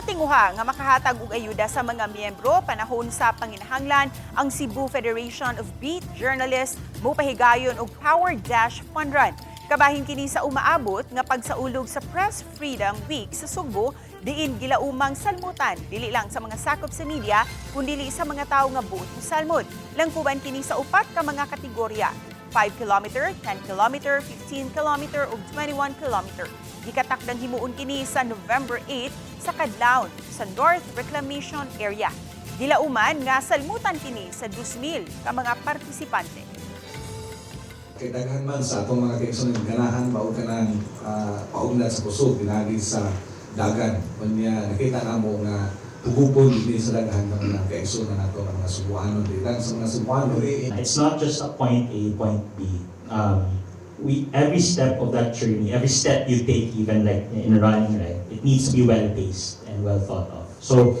tinguha nga makahatag og ayuda sa mga miyembro panahon sa panginahanglan ang Cebu Federation of Beat Journalists mopahigayon og Power Dash Fund Run. Kabahin kini sa umaabot nga pagsaulog sa Press Freedom Week sa Sugbo diin gilaumang salmutan dili lang sa mga sakop sa media kundi sa mga tawo nga buot mo salmod. Langkuban kini sa upat ka mga kategorya 5 km, 10 km, 15 km ug 21 km. Gikatakdang himuon kini sa November 8 sa Kadlaon sa North Reclamation Area. Gilauman nga salmutan kini sa 2,000 ka mga partisipante. Kay daghan man sa atong mga kaigsoon ganahan mao ka nang uh, paunlad sa kusog pinagi sa dagan. Unya nakita namo nga tugupon din sa daghan ng mga kaigsoon na nato ng mga Subuanon dilang sa mga Subuanon It's not just a point A, point B. Um, we every step of that journey, every step you take, even like in running, right, it needs to be well paced and well thought of. So